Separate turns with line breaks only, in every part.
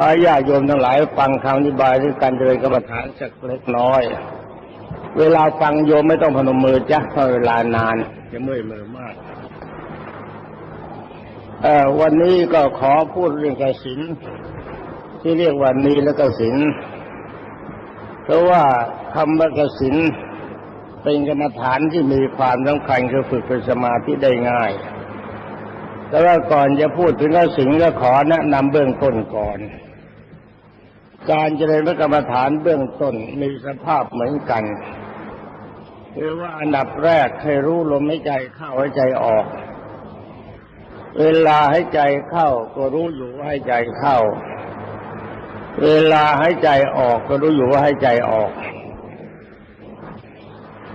ขอให้ญาติโยมทั้งหลายฟังคำอธิบายหรือการเจริญกรรมฐานสักเล็กน้อย เวลาฟังโยมไม่ต้องพนมมือจ้ะเพราะเวลานานจะเมื่อยมือมากเอ่อวันนี้ก็ขอพูดเรื่องกสินที่เรียกวันนี้แล้วกสินเพราะว่าคำว่ากสินเป็นกรรมฐานที่มีความสำคัญคือฝึกเป็นสมาธิได้ง่ายแต่ว่าก่อนจะพูดถึงกสินก็ขอแนะนำเบื้องต้นก่อน การเจริญพระกรรมฐานเบื้องต้นมีสภาพเหมือนกันคือว่าอันดับแรกให้รู้ลมหายใจเข้าหายใจออก เวลาหายใจเข้าก็รู้อยู่ว่าหายใจเข้า เวลาหายใจออกก็รู้อยู่ว่าหายใจออก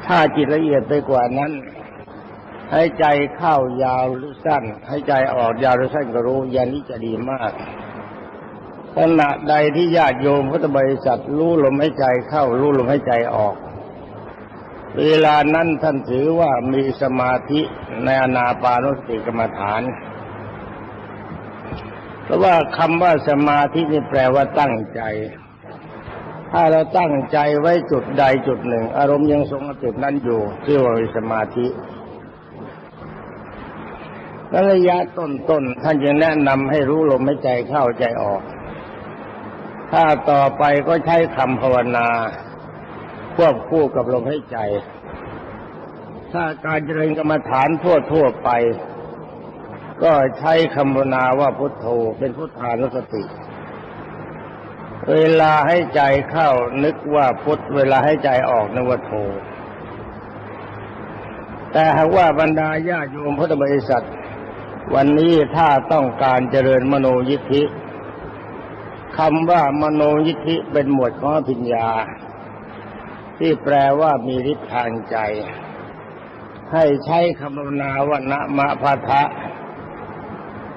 ถ้าจิตละเอียดไปกว่านั้นหายใจเข้ายาวหรือสั้นหายใจออกยาวหรือสั้นก็รู้อย่างนี้จะดีมาก ขณะใดที่ญาติโยมพุทธบริษัทรู้ลมหายใจเข้ารู้ลมหายใจออก เวลานั้นท่านถือว่ามีสมาธิในอนาปานุสติกรรมฐาน เพราะว่าคำว่าสมาธินี่แปลว่าตั้งใจ ถ้าเราตั้งใจไว้จุดใดจุดหนึ่ง อารมณ์ยังทรงจุดนั้นอยู่เรียกว่าสมาธิระยะต้นๆท่านจะแนะนำให้รู้ลมหายใจเข้าใจออก ถ้าต่อไปก็ใช้คำภาวนาควบคู่กับลมหายใจ ถ้าการเจริญกรรมฐานทั่วทั่วไป ก็ใช้คำภาวนาว่าพุทโธเป็นพุทธานุสติ เวลาให้ใจเข้านึกว่าพุทเวลาให้ใจออกนึกว่าโธแต่หากว่าบรรดาญาโยมพุทธบริษัท วันนี้ถ้าต้องการเจริญมโนยิทธิ คำว่ามโนยิทธิเป็นหมวดของปัญญา ที่แปลว่ามีฤทธิ์ทางใจ ให้ใช้คำภาวนาว่านะมะพะทะ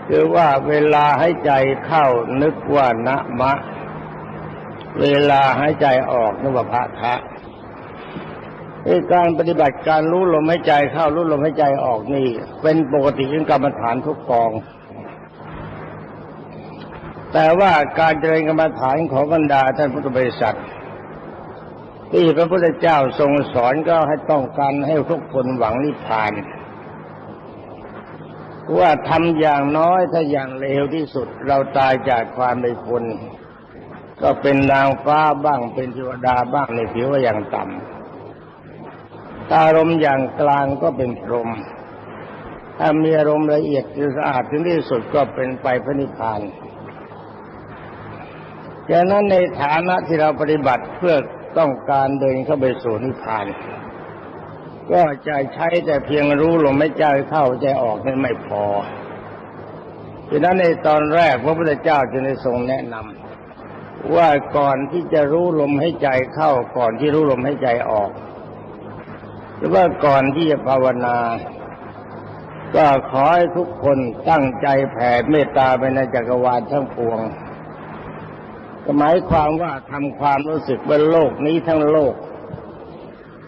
คือว่าเวลาให้ใจเข้านึกว่านะมะ เวลาให้ใจออกนึกว่าพะทะการปฏิบัติการรู้ลมหายใจเข้ารู้ลมหายใจออกนี่ เป็นปกติของกรรมฐานทุกกอง แต่ว่าการเจริญกรรมฐานของบรรดาท่านพุทธบริษัทที่พระพุทธเจ้าทรงสอนก็ให้ต้องการให้ทุกคนหวังนิพพาน ว่าทำอย่างน้อยถ้าอย่างเลวที่สุดเราตายจากความเป็นคน ก็เป็นนางฟ้าบ้างเป็นเทวดาบ้างในผิวว่าอย่างต่ำตารมอย่างกลางก็เป็นพรหมถ้ามีอารมณ์ละเอียดสะอาดถึงที่สุดก็เป็นไปพระนิพพาน ดังนั้นในฐานะที่เราปฏิบัติเพื่อต้องการเดินเข้าไปสู่นิพพาน ก็จะใช้แต่เพียงรู้ลมไม่ใจเข้าใจออกนี่ไม่พอดังนั้นในตอนแรกพระพุทธเจ้าจึงได้ทรงแนะนำว่าก่อนที่จะรู้ลมให้ใจเข้าก่อนที่รู้ลมให้ใจออก หรือว่าก่อนที่จะภาวนา ก็ขอให้ทุกคนตั้งใจแผ่เมตตาไปในจักรวาลทั้งปวง หมายความว่าทำความรู้สึกว่าโลกนี้ทั้งโลก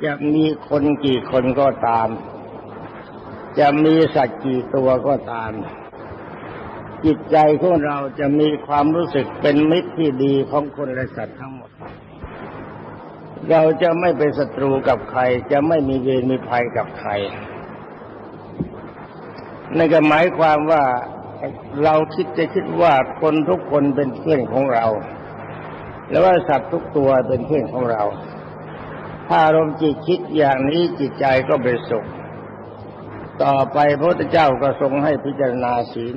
จะมีคนกี่คนก็ตาม จะมีสัตว์กี่ตัวก็ตาม จิตใจของเราจะมีความรู้สึกเป็นมิตรที่ดีของคนและสัตว์ทั้งหมด เราจะไม่เป็นศัตรูกับใคร จะไม่มีเวรมีภัยกับใครนั่นก็หมายความว่าเราคิดจะคิดว่าคนทุกคนเป็นเพื่อนของเรา แล้วว่าสัตว์ทุกตัวเป็นเพื่อนของเรา ถ้าอารมณ์จิตคิดอย่างนี้จิตใจก็เป็นสุข ต่อไปพระพุทธเจ้าก็ทรงให้พิจารณาศีล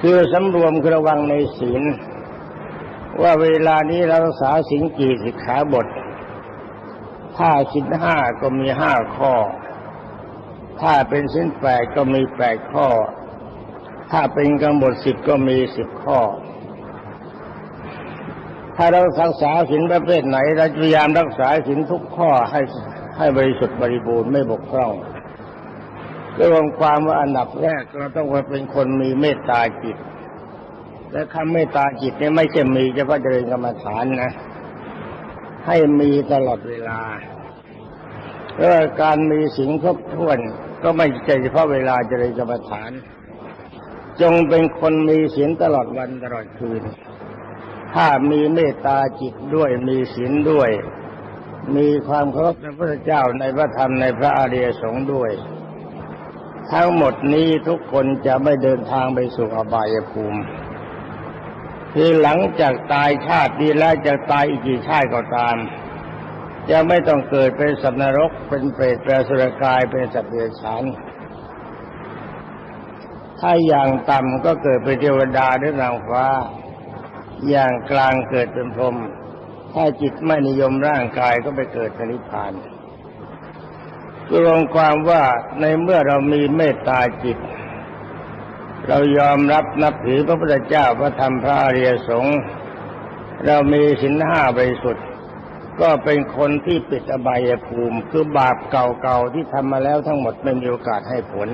คือสำรวมคือระวังในศีล ว่าเวลานี้เรารักษาศีลกี่สิกขาบท ถ้าศีลห้าก็มีห้าข้อ ถ้าเป็นศีลแปดก็มีแปดข้อ ถ้าเป็นกำหนดสิบก็มีสิบข้อ ถ้าเรารักษาศีลประเภทไหนเราพยายามรักษาศีลทุกข้อให้ให้บริสุทธิ์บริบูรณ์ไม่บกพร่องเรื่องความว่าอันดับแรกเราต้องเป็นคนมีเมตตาจิต และคำเมตตาจิตนี่ไม่ใช่มีเฉพาะเจริญกรรมฐานนะ ให้มีตลอดเวลาเพราะการมีสิ่งครบถ้วนก็ไม่ใช่เฉพาะเวลาเจริญกรรมฐาน จงเป็นคนมีศีลตลอดวันตลอดคืน ถ้ามีเมตตาจิตด้วยมีศีลด้วย มีความเคารพในพระเจ้าในพระธรรมในพระอริยสงฆ์ด้วย ทั้งหมดนี้ทุกคนจะไม่เดินทางไปสู่อบายภูมิ คือหลังจากตายชาตินี้แล้วจะตายอีกกี่ชาติก็ตาม จะไม่ต้องเกิดเป็นสัตว์นรกเป็นเปรตเป็นสุรกายเป็นสัตว์เดรัจฉานถ้าอย่างต่ำก็เกิดเป็นเทวดาหรือนางฟ้า อย่างกลางเกิดเป็นพรหมถ้าจิตไม่นิยมร่างกายก็ไปเกิดนิพพานรวมความว่าในเมื่อเรามีเมตตาจิต เรายอมรับนับถือพระพุทธเจ้าพระธรรมพระอริยสงฆ์เรามีสินห้าบริสุทธิ์ก็เป็นคนที่ปิดอบายภูมิ คือบาปเก่าๆที่ทำมาแล้วทั้งหมดไม่มีโอกาสให้ผล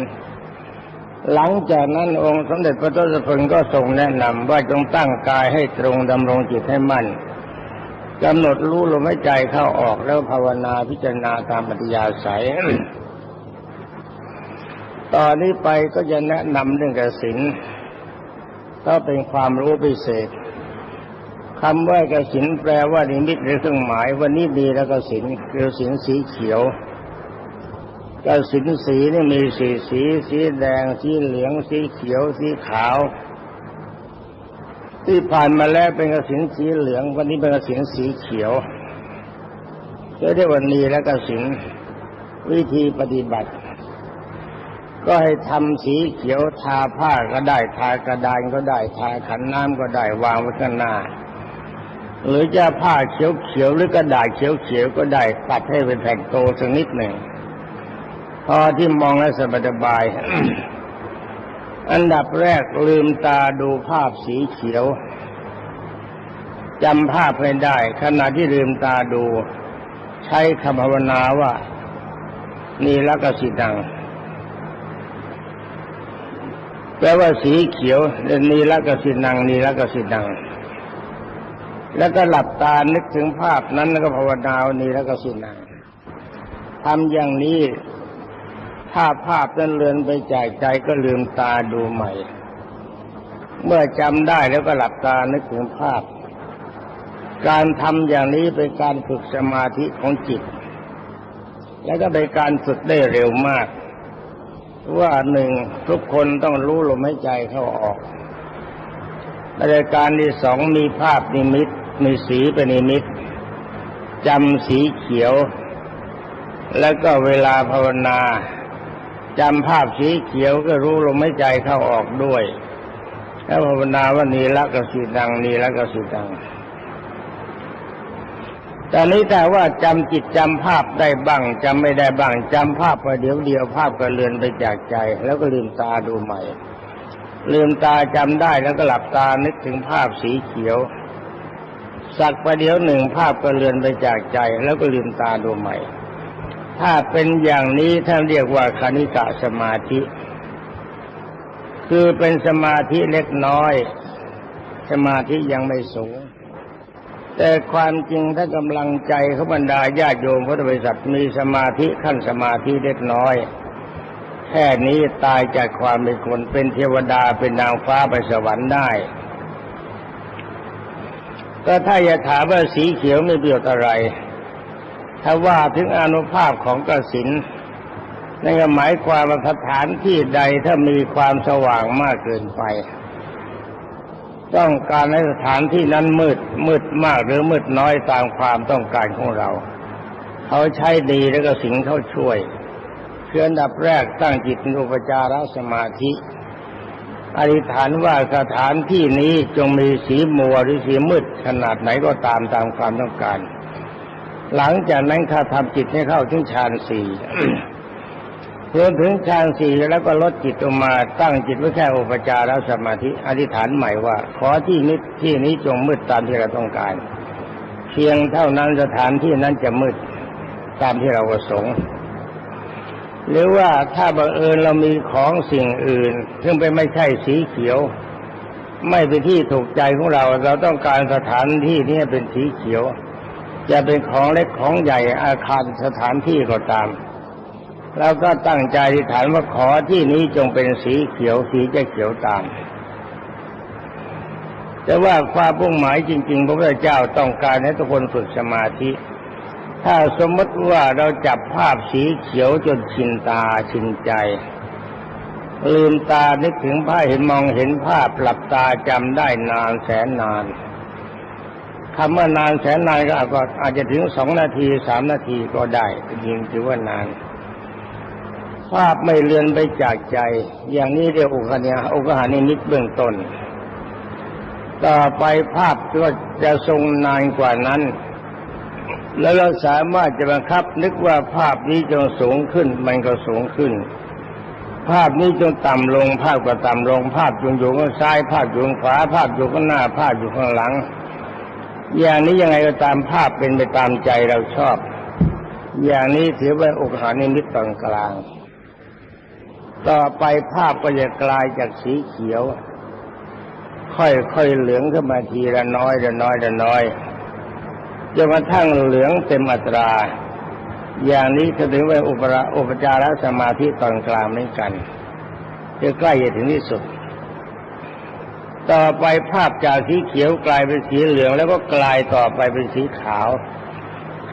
หลังจากนั้นองค์สมเด็จพระทศพลก็ทรงแนะนำว่าจงตั้งกายให้ตรงดำรงจิตให้มั่นกำหนดรู้ลมหายใจเข้าออกแล้วภาวนาพิจารณาตามปฏิยาศัยตอนนี้ไปก็จะแนะนำเรื่องกสินก็เป็นความรู้พิเศษคำว่ากสินแปลว่านิมิตหรือเครื่องหมายวันนี้ดีแล้วกสินคือสินสีเขียว กสินสีนี่มีสีสีสีแดงสีเหลืองสีเขียวสีขาว ที่ผ่านมาแล้วเป็นกสินสีเหลืองวันนี้เป็นกสินสีเขียวก็ได้วันนี้แล้วกสินวิธีปฏิบัติ ก็ให้ทำสีเขียวทาผ้าก็ได้ทากระดานก็ได้ทาขันน้ำก็ได้วางไว้ข้างหน้าหรือจะผ้าเขียวเขียวหรือกระดาษเขียวเขียวก็ได้ตัดให้เป็นแผ่นโตสักนิดหนึ่ง พอที่มองแล้วสบายอันดับแรกลืมตาดูภาพสีเขียวจำภาพไม่ได้ ขณะที่ลืมตาดู ใช้คำภาวนาว่านี่ละกสิดังแปลว่าสีเขียวนีละกสินังนีละกสิดัง แล้วก็หลับตานึกถึงภาพนั้นแล้วก็ภาวนาว่านีละกสินังทำอย่างนี้ ถ้าภาพนั้นเลือนไปจากใจก็ลืมตาดูใหม่ เมื่อจำได้แล้วก็หลับตานึกถึงภาพ การทำอย่างนี้เป็นการฝึกสมาธิของจิต และก็เป็นการฝึกได้เร็วมาก ว่าหนึ่งทุกคนต้องรู้ลมหายใจเข้าออกรายการที่สองมีภาพนิมิต มีสีเป็นนิมิตจำสีเขียว แล้วก็เวลาภาวนา จำภาพสีเขียวก็รู้ลมหายใจเข้าออกด้วย แล้วภาวนาว่านีละกสิดังนีละกสิดังแต่นี้แต่ว่าจำจิตจำภาพได้บ้างจำไม่ได้บ้างจำภาพไปเดี๋ยวเดียวภาพก็เลือนไปจากใจ แล้วก็ลืมตาดูใหม่ ลืมตาจำได้แล้วก็หลับตานึกถึงภาพสีเขียว สักประเดี๋ยวหนึ่งภาพก็เลือนไปจากใจ แล้วก็ลืมตาดูใหม่ ถ้าเป็นอย่างนี้ท่านเรียกว่าคณิกะสมาธิ คือเป็นสมาธิเล็กน้อย สมาธิยังไม่สูง แต่ความจริงถ้ากำลังใจเขาบรรดาญาติโยมพุทธบริษัทมีสมาธิขั้นสมาธิเล็กน้อย แค่นี้ตายจากความเป็นคนเป็นเทวดาเป็นนางฟ้าไปสวรรค์ได้ก็ถ้าจะถามว่าสีเขียวไม่เบียดอะไร ถ้าว่าถึงอนุภาพของกสินนั่นก็หมายความว่าสถานที่ใดถ้ามีความสว่างมากเกินไป ต้องการให้สถานที่นั้นมืดมืดมากหรือมืดน้อยตามความต้องการของเรา เขาใช้ดีแล้วก็สิงเขาช่วยเพื่อนดับแรกตั้งจิตอุปจารสมาธิอธิษฐานว่าสถานที่นี้จงมีสีมัวหรือสีมืดขนาดไหนก็ตามตามความต้องการ หลังจากนั้นข้าทำจิตให้เข้าถึงฌานสี่เพื่อถึงฌานสี่แล้วก็ลดจิตออกมาตั้งจิตไว้แค่อุปจารสมาธิอธิษฐานใหม่ว่า ขอที่นิที่นี้จงมืดตามที่เราต้องการ เพียงเท่านั้นสถานที่นั้นจะมืดตามที่เราประสงค์หรือว่าถ้าบังเอิญเรามีของสิ่งอื่น ซึ่งไปไม่ใช่สีเขียว ไม่เป็นที่ถูกใจของเรา เราต้องการสถานที่นี้เป็นสีเขียว จะเป็นของเล็กของใหญ่อาคารสถานที่ก็ตาม แล้วก็ตั้งใจอธิษฐานว่าขอที่นี้จงเป็นสีเขียวสีจะเขียวตาม แต่ว่าความพุ่งหมายจริง ๆ พระพุทธเจ้าต้องการให้ทุกคนฝึกสมาธิ ถ้าสมมติว่าเราจับภาพสีเขียวจนชินตาชินใจลืมตานึกถึงภาพเห็นมองเห็นภาพหลับตาจำได้นานแสนนาน คำว่านานแสนนานก็อาจจะถึงสองนาทีสามนาทีก็ได้จริงถือว่านาน ภาพไม่เลือนไปจากใจ อย่างนี้เรียกอุคเนียอุคหานิมิตเบื้องต้น ต่อไปภาพก็จะทรงนานกว่านั้น แล้วเราสามารถจะบังคับนึกว่าภาพนี้จงสูงขึ้น มันก็สูงขึ้น ภาพนี้จงต่ำลง ภาพก็ต่ำลง ภาพจงอยู่ข้างซ้าย ภาพอยู่ข้างขวาภาพอยู่ข้างหน้า ภาพอยู่ข้างหลัง อย่างนี้ยังไงก็ตามภาพเป็นไปตามใจเราชอบ อย่างนี้ถือว่าอกหานิมิตตอนกลาง ต่อไปภาพก็จะกลายจากสีเขียว ค่อยๆเหลืองขึ้นมาทีละน้อยละน้อยละน้อยจนกระทั่งเหลืองเต็มอัตรา อย่างนี้จะถือว่าอุปราอุปจารสมาธิตอนกลางเหมือนกันจะใกล้จะถึงที่สุด ต่อไปภาพจากสีเขียวกลายเป็นสีเหลือง แล้วก็กลายต่อไปเป็นสีขาว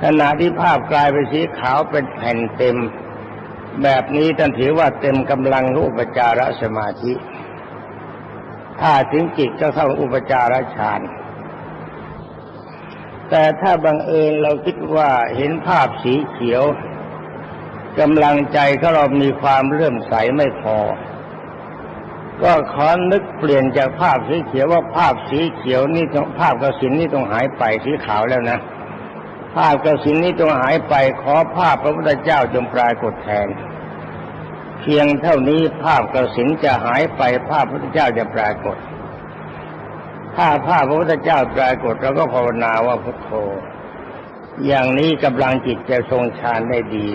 ขณะที่ภาพกลายเป็นสีขาวเป็นแผ่นเต็ม แบบนี้ท่านถือว่าเต็มกำลังของอุปจารสมาธิ ถ้าถึงจิตก็เข้าอุปจารฌานแต่ถ้าบังเอิญเราคิดว่าเห็นภาพสีเขียวกำลังใจของเรามีความเลื่อมใสไม่พอ ก็ขอนึกเปลี่ยนจากภาพสีเขียวว่าภาพสีเขียวนี่ต้องภาพกระสินนี่ต้องหายไปสีขาวแล้วนะ ภาพกระสินนี่ต้องหายไปขอภาพพระพุทธเจ้าจงปรากฏแทน เพียงเท่านี้ภาพกระสินจะหายไปภาพพระพุทธเจ้าจะปรากฏ ถ้าภาพพระพุทธเจ้าปรากฏเราก็ภาวนาว่าพุทโธอย่างนี้กำลังจิตจะทรงฌานได้ดี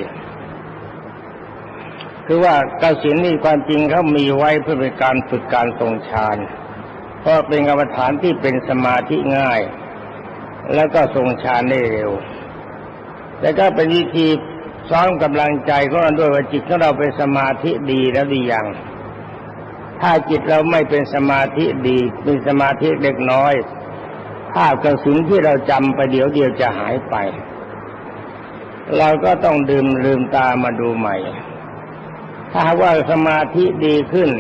คือว่ากสินนี่ความจริงเขามีไว้เพื่อเป็นการฝึกการทรงฌานเพราะเป็นกรรมฐานที่เป็นสมาธิง่าย แล้วก็ทรงฌานได้เร็วแต่ก็เป็นวิธีซ้อมกำลังใจของเราด้วยว่าจิตของเราเป็นสมาธิดีแล้วดีอย่าง ถ้าจิตเราไม่เป็นสมาธิดีมีสมาธิเล็กน้อยภาพกระสินที่เราจำไปเดี๋ยวเดียวจะหายไป เราก็ต้องดื่มลืมตามาดูใหม่ ถ้าว่าสมาธิดีขึ้น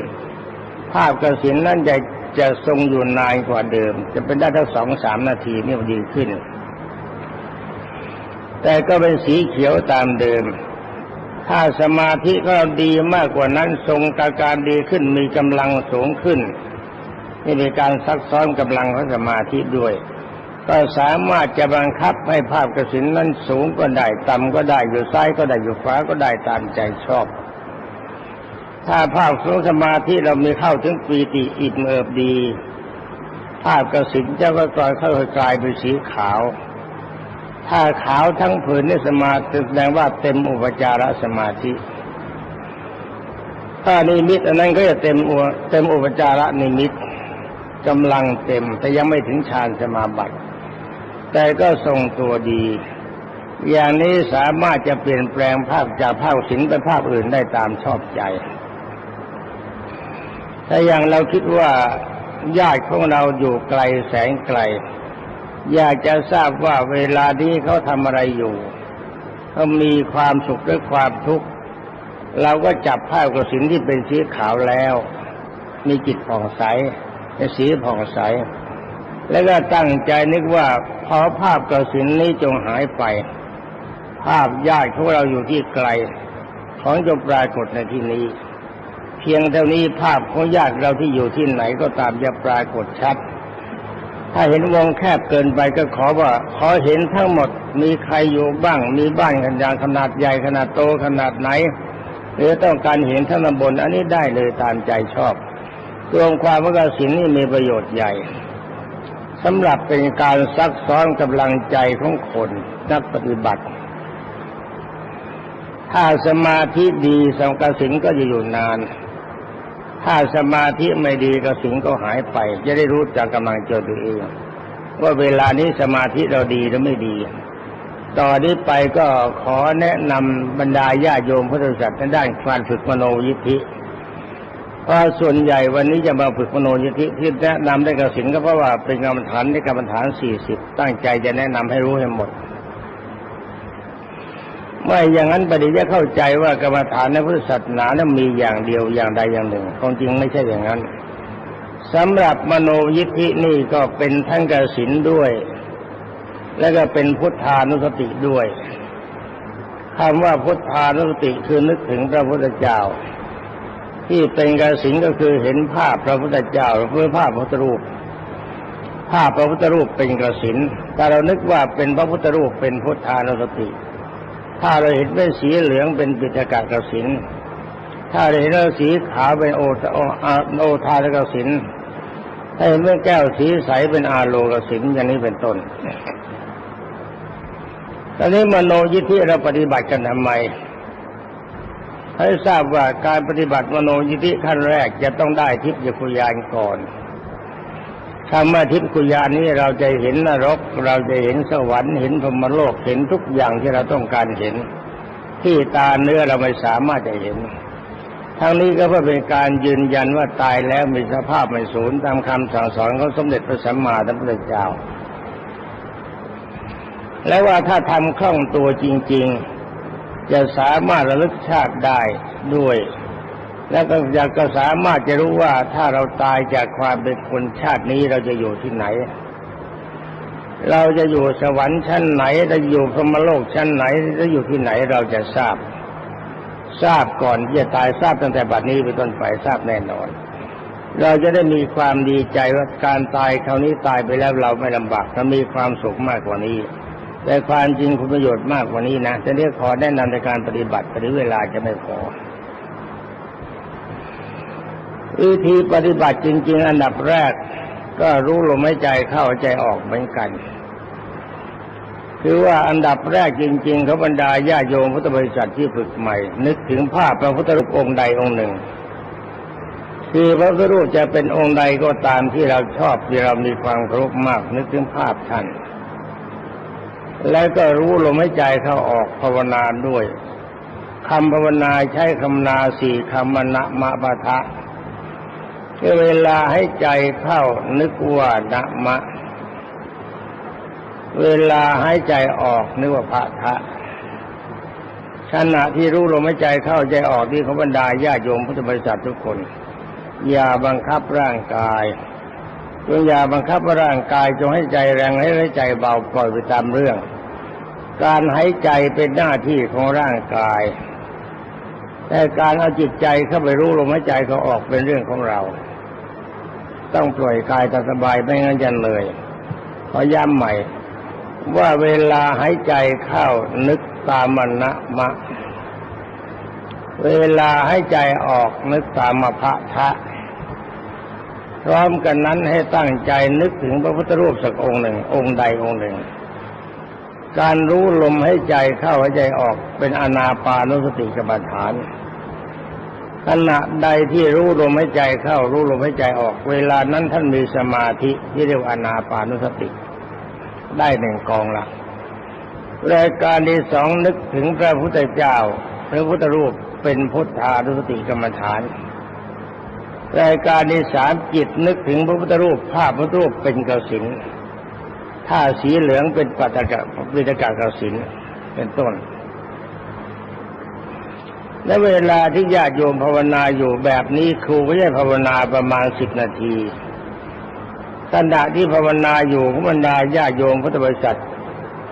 ภาพกระสินนั่นจะจะทรงอยู่นานกว่าเดิม จะเป็นได้ทั้งสองสามนาทีนี่ดีขึ้น แต่ก็เป็นสีเขียวตามเดิม ถ้าสมาธิก็ดีมากกว่านั้นทรงาการดีขึ้นมีกำลังสูงขึ้นนี่เป็นการซักซ้อมกำลังของสมาธิด้วย ก็สามารถจะบังคับให้ภาพกระสินนั้นสูงก็ได้ ต่ำก็ได้อยู่ซ้ายก็ได้อยู่ขวาก็ได้ตามใจชอบ ถ้าภาพของสมาธิเรามีเข้าถึงปีติอิ่มเอิบดี ภาพกระสินจะก็กลายเข้ากลายเป็นสีขาว ถ้าขาวทั้งผืนนี่สมาธิแสดงว่าเต็มอุปจารสมาธิ ถ้านิมิต อันนั้นก็จะเต็มอุเต็มอุปจารนิมิตกำลังเต็มแต่ยังไม่ถึงฌานสมาบัติ แต่ก็ทรงตัวดี อย่างนี้สามารถจะเปลี่ยนแปลงภาพจากภาพสินไปภาพอื่นได้ตามชอบใจ ถ้าอย่างเราคิดว่าญาติของเราอยู่ไกลแสงไกล อยากจะทราบว่าเวลานี้เขาทำอะไรอยู่เขามีความสุขหรือความทุกข์เราก็จับภาพกระสินที่เป็นสีขาวแล้ว มีจิตผ่องใสเป็นสีผ่องใส แล้วก็ตั้งใจนึกว่าขอภาพกระสินนี้จงหายไป ภาพญาติของเราอยู่ที่ไกล ของจงปรากฏในที่นี้ พียงเท่านี้ภาพของญาติเราที่อยู่ที่ไหนก็ตามจะปรากฏชัด ถ้าเห็นวงแคบเกินไปก็ขอว่า ขอเห็นทั้งหมดมีใครอยู่บ้าง มีบ้านกันางขนาดใหญ่ขนาดโตขนาดไหน หรือต้องการเห็นทั้งตำบลอันนี้ได้เลยตามใจชอบ รวมความว่ากสินนี่มีประโยชน์ใหญ่สำหรับเป็นการซักซ้อนกำลังใจของคนนักปฏิบัติ ถ้าสมาธิดีสังกสินก็จะอยู่นาน ถ้าสมาธิไม่ดีกสินก็หายไป จะได้รู้จากกำลังใจตัวเองว่าเวลานี้สมาธิเราดีหรือไม่ดีต่อนนี้ไปก็ขอแนะนำบรรดาญาโยมพุทธศาสนด้านการฝึกมโนยิทธิเพราะส่วนใหญ่วันนี้จะมาฝึกมโนยิทธิที่แนะนำได้กสินก็เพราะว่าเป็นกรรมฐานในกรรมฐานสี่สิบตั้งใจจะแนะนำให้รู้ให้หมด ไม่อย่างนั้นประเดี๋ยวจะเข้าใจว่ากรรมฐานในพุทธศาสนานั้นมีอย่างเดียวอย่างใดอย่างหนึ่งความจริงไม่ใช่อย่างนั้นสำหรับมโนยิทธินี่ก็เป็นทั้งกสินด้วย แล้วก็เป็นพุทธานุสติด้วยคำว่าพุทธานุสติคือนึกถึงพระพุทธเจ้า ที่เป็นกสินก็คือเห็นภาพพระพุทธเจ้าหรือภาพพระพุทธรูป ภาพพระพุทธรูปเป็นกสินแต่เรานึกว่าเป็นพระพุทธรูปเป็นพุทธานุสติ ถ้าเราเห็นเป็นสีเหลืองเป็นปิฎกกสินถ้าเราเห็นว่าสีขาวเป็นโอโอโอทานกสินถ้าเห็นเป็นแก้วสีใสเป็นอาโลกสินอย่างนี้เป็นต้นตอนนี้มโนยิทธิเราปฏิบัติกันทำไมให้ทราบว่าการปฏิบัติมโนยิทธิขั้นแรกจะต้องได้ทิพยคุยานก่อน คำว่าทิพยคุยานี้เราจะเห็นนรก เราจะเห็นสวรรค์เห็นพรมโลกเห็นทุกอย่างที่เราต้องการเห็น ที่ตาเนื้อเราไม่สามารถจะเห็นทั้งนี้ก็เพื่อเป็นการยืนยันว่าตายแล้วมีสภาพไม่สูญตามคำสั่งสอนของสมเด็จพระสัมมาสัมพุทธเจ้า และว่าถ้าทำคล่องตัวจริง ๆ จะสามารถระลึกชาติได้ด้วย แล้วก็อยากก็สามารถจะรู้ว่าถ้าเราตายจากความเป็นคนชาตินี้เราจะอยู่ที่ไหน เราจะอยู่สวรรค์ชั้นไหนจะอยู่พรหมโลกชั้นไหนจะอยู่ที่ไหนเราจะทราบ ทราบก่อนที่จะตายทราบตั้งแต่บัดนี้เป็นต้นไปทราบแน่นอน เราจะได้มีความดีใจว่าการตายคราวนี้ตายไปแล้วเราไม่ลำบากเรามีความสุขมากกว่านี้ แต่ความจริงคุณประโยชน์มากกว่านี้นะจะเรียกขอแนะนำในการปฏิบัติปฏิเวลาจะไม่พอ วิธีปฏิบัติจริง ๆ อันดับแรก ก็รู้ลมหายใจเข้าใจออกเหมือนกัน คือว่าอันดับแรกจริงๆเขาบรรดาญาโยมพุทธบริษัทที่ฝึกใหม่ นึกถึงภาพพระพุทธรูปองค์ใดองค์หนึ่ง คือพระพุทธรูปจะเป็นองค์ใดก็ตามที่เราชอบที่เรามีความเคารพมาก นึกถึงภาพท่านแล้วก็รู้ลมหายใจเข้าออกภาวนาด้วยคำภาวนาใช้คำนาสี่คำมณะมะปะทะ เวลาให้ใจเข้านึกว่านะมะ เวลาให้ใจออกนึกว่าพระทะขณะที่รู้ลมหายใจเข้าใจออกที่เขาบรรดาญาโยมพุทธบริษัททุกคน อย่าบังคับร่างกายจงอย่าบังคับร่างกายจงให้ใจแรงให้ใจเบาปล่อยไปตามเรื่อง การหายใจเป็นหน้าที่ของร่างกาย แต่การเอาจิตใจเข้าไปรู้ลมหายใจเขาออกเป็นเรื่องของเรา ต้องปล่อยกายตามสบายไม่งั้นจะเลย ขอย้ำใหม่ ว่าเวลาหายใจเข้านึกตามมณะมะ เวลาให้ใจออกนึกตามมภะทะ พร้อมกันนั้นให้ตั้งใจนึกถึงพระพุทธรูปสักองค์หนึ่ง องค์ใดองค์หนึ่ง การรู้ลมให้ใจเข้าให้ใจออกเป็นอนาปานุสติกรรมฐาน ขณะใดที่รู้ลมให้ใจเข้ารู้ลมให้ใจออก เวลานั้นท่านมีสมาธิที่เรียกว่าอนาปานุสติ ได้หนึ่งกองละรายการที่สองนึกถึงพระพุทธเจ้าพระพุทธรูปเป็นพุทธานุสติกรรมฐาน รายการที่สามจิตนึกถึงพระพุทธรูปภาพพระพุทธรูปเป็นกสินถ้าสีเหลืองเป็นปัตตกะปิฎกะกสินเป็นต้น และเวลาที่ญาติโยมภาวนาอยู่แบบนี้ครูก็จะภาวนาประมาณสิบนาทีขณะที่ภาวนาอยู่ขบรรดาญาติโยมพุทธบริษัท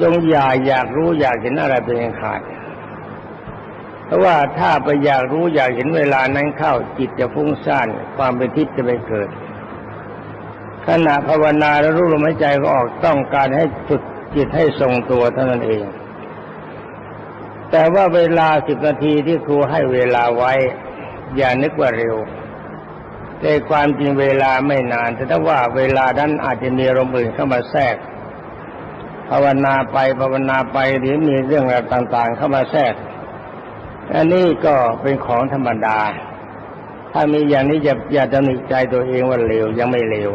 จงอย่าอยากรู้อยากเห็นอะไรเป็นข่างขาดเพราะว่าถ้าไปอยากรู้อยากเห็นเวลานั้นเข้าจิตจะฟุ้งซ่านความเป็นทิพย์จะไปเกิด ขณะภาวนาแล้วรู้ลมหายใจก็ออกต้องการให้ฝึกจิตให้ทรงตัวเท่านั้นเอง แต่ว่าเวลาสิบนาทีที่ครูให้เวลาไว้ อย่านึกว่าเร็วแต่ความจริงเวลาไม่นาน แต่ถ้าว่าเวลานั้นอาจจะมีอารมอื่นเข้ามาแทรกภาวนาไปภาวนาไปหรือมีเรื่องอะไรต่าง ๆ เข้ามาแทรก อันนี้ก็เป็นของธรรมดา ถ้ามีอย่างนี้อย่าอย่าตำหนิใจตัวเองว่าเร็วยังไม่เร็ว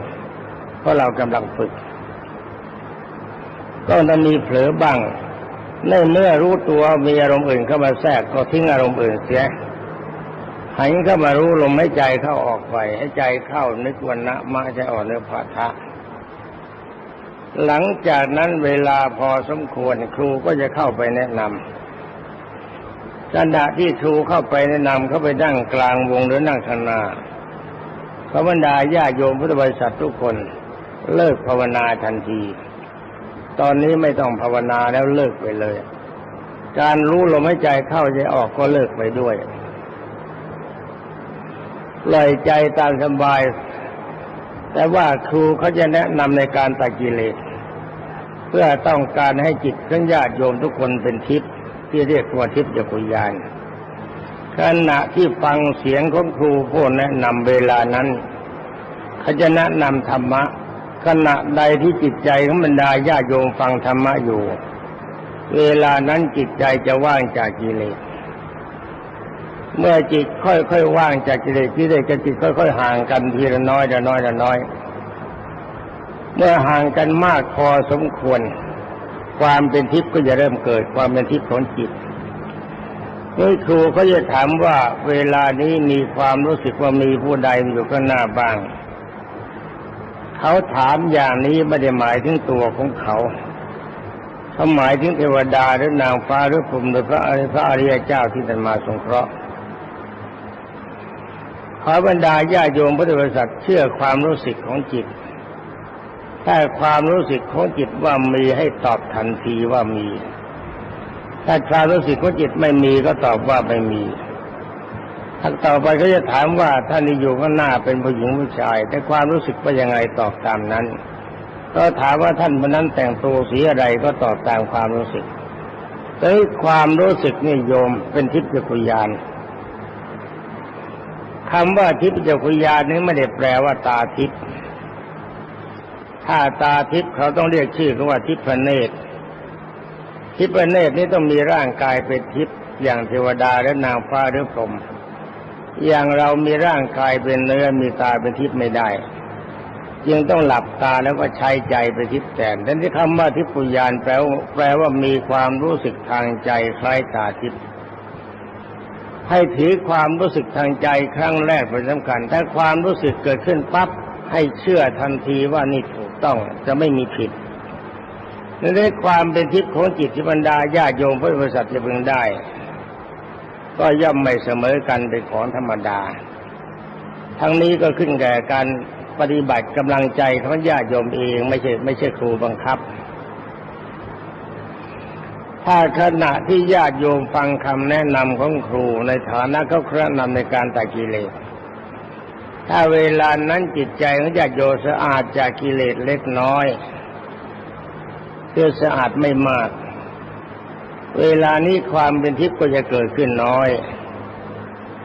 เพราะเรากำลังฝึก ก็ต้องมีเผลอบ้าง ในเมื่อรู้ตัวมีอารมณ์อื่นเข้ามาแทรกก็ทิ้งอารมณ์อื่นเสียหันเข้ามารู้ลมให้ใจเข้าออกไปให้ใจเข้านึกวันนะมะใจอ่อนเนื้อผาทะหลังจากนั้นเวลาพอสมควรครูก็จะเข้าไปแนะนำขณะที่ครูเข้าไปแนะนำเข้าไปนั่งกลางวงหรือนั่งข้างหน้าพระบรรดาญาโยมพุทธบริษัททุกคนเลิกภาวนาทันที ตอนนี้ไม่ต้องภาวนาแล้วเลิกไปเลย การรู้ลมหายใจเข้าใจออกก็เลิกไปด้วยปล่อยใจตามสบาย แต่ว่าครูเขาจะแนะนำในการตัดกิเลสเพื่อต้องการให้จิตทั้งญาติโยมทุกคนเป็นทิพย์ที่เรียกว่าทิพย์จักรยานขณะที่ฟังเสียงของครูผู้แนะนำเวลานั้นเขาจะแนะนำธรรมะ ขณะใดที่จิตใจของบรรดาญาโยมฟังธรรมะอยู่ เวลานั้นจิตใจจะว่างจากกิเลส เมื่อจิตค่อยๆว่างจากกิเลสกิเลสกับจิตค่อย ๆ ห่างกันทีละน้อยละน้อยละน้อย เมื่อห่างกันมากพอสมควร ความเป็นทิพย์ก็จะเริ่มเกิดความเป็นทิพย์ของจิตเมื่อครูเขาจะถามว่าเวลานี้มีความรู้สึกว่ามีผู้ใดอยู่ข้างหน้าบ้าง เขาถามอย่างนี้ไม่ได้หมายถึงตัวของเขาเขาหมายถึงเทวดาหรือนางฟ้าหรือพรหมหรือพระอริพระอริยเจ้าที่ท่านมาสงเคราะห์ขอบรรดาญาโยมพุทธบริษัทเชื่อความรู้สึกของจิต ถ้าความรู้สึกของจิตว่ามีให้ตอบทันทีว่ามี ถ้าความรู้สึกของจิตไม่มีก็ตอบว่าไม่มี ถ้าต่อไปก็จะถามว่าท่านนี้อยู่ข้างหน้าเป็นผู้หญิงผู้ชาย แต่ความรู้สึกว่ายังไงตอบตามนั้น ก็ถามว่าท่านคนนั้นแต่งตัวสีอะไรก็ตอบตามความรู้สึกแต่ความรู้สึกนี่โยมเป็นทิพยคุยานคำว่าทิพยคุยานนี้ไม่ได้แปลว่าตาทิพย์ถ้าตาทิพย์เขาต้องเรียกชื่อเขาว่าทิพเนตรทิพเนตรนี้ต้องมีร่างกายเป็นทิพย์อย่างเทวดาและนางฟ้าหรือพรหม อย่างเรามีร่างกายเป็นเนื้อมีตาเป็นทิพย์ไม่ได้ จึงต้องหลับตาแล้วก็ใช้ใจไปทิพย์แทนดังที่คำว่าทิพยานแปลว่าแปลว่ามีความรู้สึกทางใจคล้ายตาทิพย์ให้ถือความรู้สึกทางใจครั้งแรกเป็นสำคัญ ถ้าความรู้สึกเกิดขึ้นปั๊บให้เชื่อทันทีว่านี่ถูกต้องจะไม่มีผิดในความเป็นทิพย์ของจิตที่บรรดาญาโยมพระบริษัทจะพึงได้ ก็ย่อมไม่เสมอกันเป็นของธรรมดา ทั้งนี้ก็ขึ้นแก่การปฏิบัติกำลังใจของญาติโยมเองไม่ใช่ไม่ใช่ครูบังคับ ถ้าขณะที่ญาติโยมฟังคำแนะนำของครูในฐานะเขาแนะนำในการตัดกิเลสถ้าเวลานั้นจิตใจของญาติโยมสะอาดจากกิเลสเล็กน้อยคือสะอาดไม่มาก เวลานี้ความเป็นทิพย์ก็จะเกิดขึ้นน้อย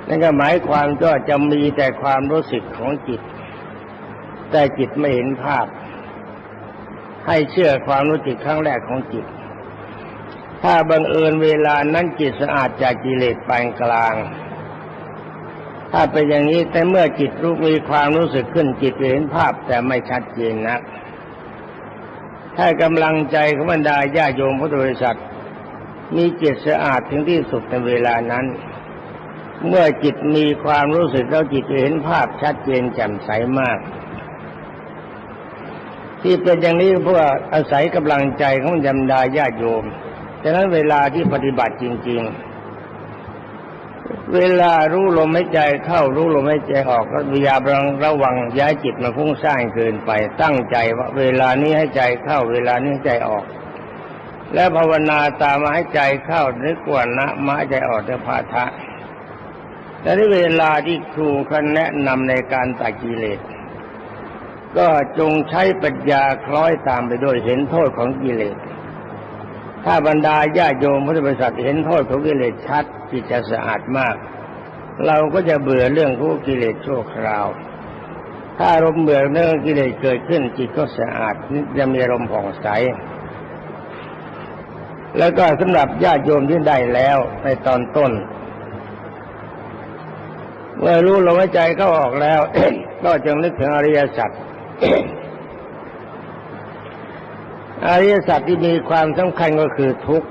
นั่นก็หมายความก็จะมีแต่ความรู้สึกของจิต แต่จิตไม่เห็นภาพ ให้เชื่อความรู้สึกครั้งแรกของจิต ถ้าบังเอิญเวลานั้นจิตสะอาดจากกิเลสปานกลาง ถ้าเป็นอย่างนี้แต่เมื่อจิตรู้มีความรู้สึกขึ้นจิตเห็นภาพแต่ไม่ชัดเจนนักถ้ากำลังใจของบรรดาญาโยมพุทธบริษัท มีจิตสะอาดถึงที่สุดในเวลานั้น เมื่อจิตมีความรู้สึกแล้วจิตเห็นภาพชัดเจนแจ่มใสมาก ที่เป็นอย่างนี้เพราะอาศัยกำลังใจของบรรดาญาโยมฉะนั้นเวลาที่ปฏิบัติจริง ๆ เวลารู้ลมหายใจเข้ารู้ลมหายใจออกก็พยายามระวังย้ายจิตมาฟุ้งซ่านเกินไปตั้งใจว่าเวลานี้ให้ใจเข้าเวลานี้ใจออก และภาวนาตามมาให้ใจเข้านึกว่านะมาใจออกจะพาทะแต่ในเวลาที่ครูคันแนะนำในการตัดกิเลส ก็จงใช้ปัญญาคล้อยตามไปด้วยเห็นโทษของกิเลส ถ้าบรรดาญาโยมพุทธบริษัทเห็นโทษของกิเลสชัดจิตจะสะอาดมาก เราก็จะเบื่อเรื่องของกิเลสชั่วคราว ถ้าอารมณ์เบื่อเรื่องกิเลสเกิดขึ้นจิตก็สะอาดนี่จะมีอารมณ์ผ่องใส แล้วก็สำหรับญาติโยมที่ได้แล้วในตอนต้น เมื่อรู้ลมหายใจเข้าออกแล้ว ก็จงนึกถึงอริยสัจอริยสัจที่มีความสำคัญก็คือทุกข์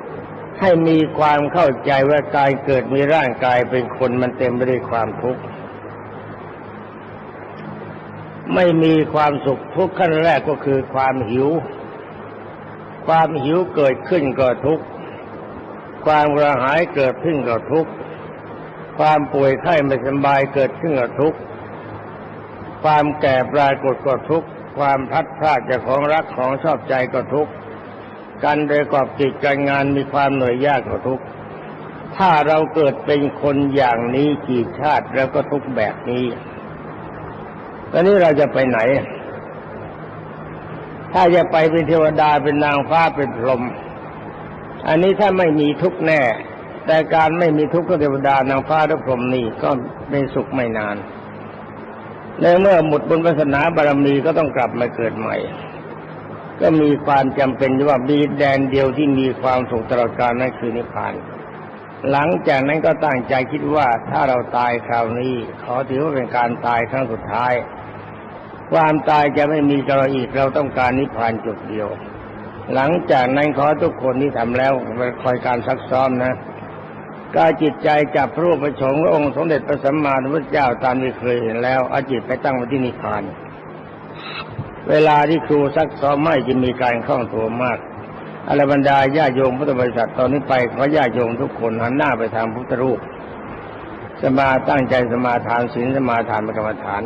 ให้มีความเข้าใจว่าการเกิดมีร่างกายเป็นคนมันเต็มไปด้วยความทุกข์ไม่มีความสุขทุกข์ขั้นแรกก็คือความหิว ความหิวเกิดขึ้นก็ทุกข์ ความกระหายเกิดขึ้นก็ทุกข์ ความป่วยไข้ไม่สบายเกิดขึ้นก็ทุกข์ ความแก่ปรากฏก็ทุกข์ ความพัดพรากจากของรักของชอบใจก็ทุกข์การประกอบกิจการงานมีความเหนื่อยยากก็ทุกข์ ถ้าเราเกิดเป็นคนอย่างนี้กี่ชาติแล้วก็ทุกข์แบบนี้ตอนนี้เราจะไปไหน ถ้าจะไปเป็นเทวดาเป็นนางฟ้าเป็นพรหมอันนี้ถ้าไม่มีทุกข์แน่ แต่การไม่มีทุกข์ก็เทวดานางฟ้าหรือพรหมนี่ก็เป็นสุขไม่นานในเมื่อหมดบุญวาสนาบารมีก็ต้องกลับมาเกิดใหม่ ก็มีความจำเป็นว่ามีแดนเดียวที่มีความสุขตลอดกาลนั่นคือนิพพาน หลังจากนั้นก็ตั้งใจคิดว่าถ้าเราตายคราวนี้ขอถือว่าเป็นการตายครั้งสุดท้าย ความตายจะไม่มีกับเราอีกเราต้องการนิพพานจุดเดียว หลังจากนั้นขอทุกคนที่ทำแล้วคอยการซักซ้อมนะกายจิตใจจับพระรูปประชงพระองค์สมเด็จพระสัมมาสัมพุทธเจ้าตามที่เคยเห็นแล้วอาจิตไปตั้งไว้ที่นิพพาน เวลาที่ครูซักซ้อมไม่จะมีการคล่องตัวมากอรบรรดาญาโยมพุทธบริษัทตอนนี้ไปขอญาโยมทุกคนหันหน้าไปทางพุทธรูปสมาตั้งใจสมาทานศีลสมาทานกรรมฐาน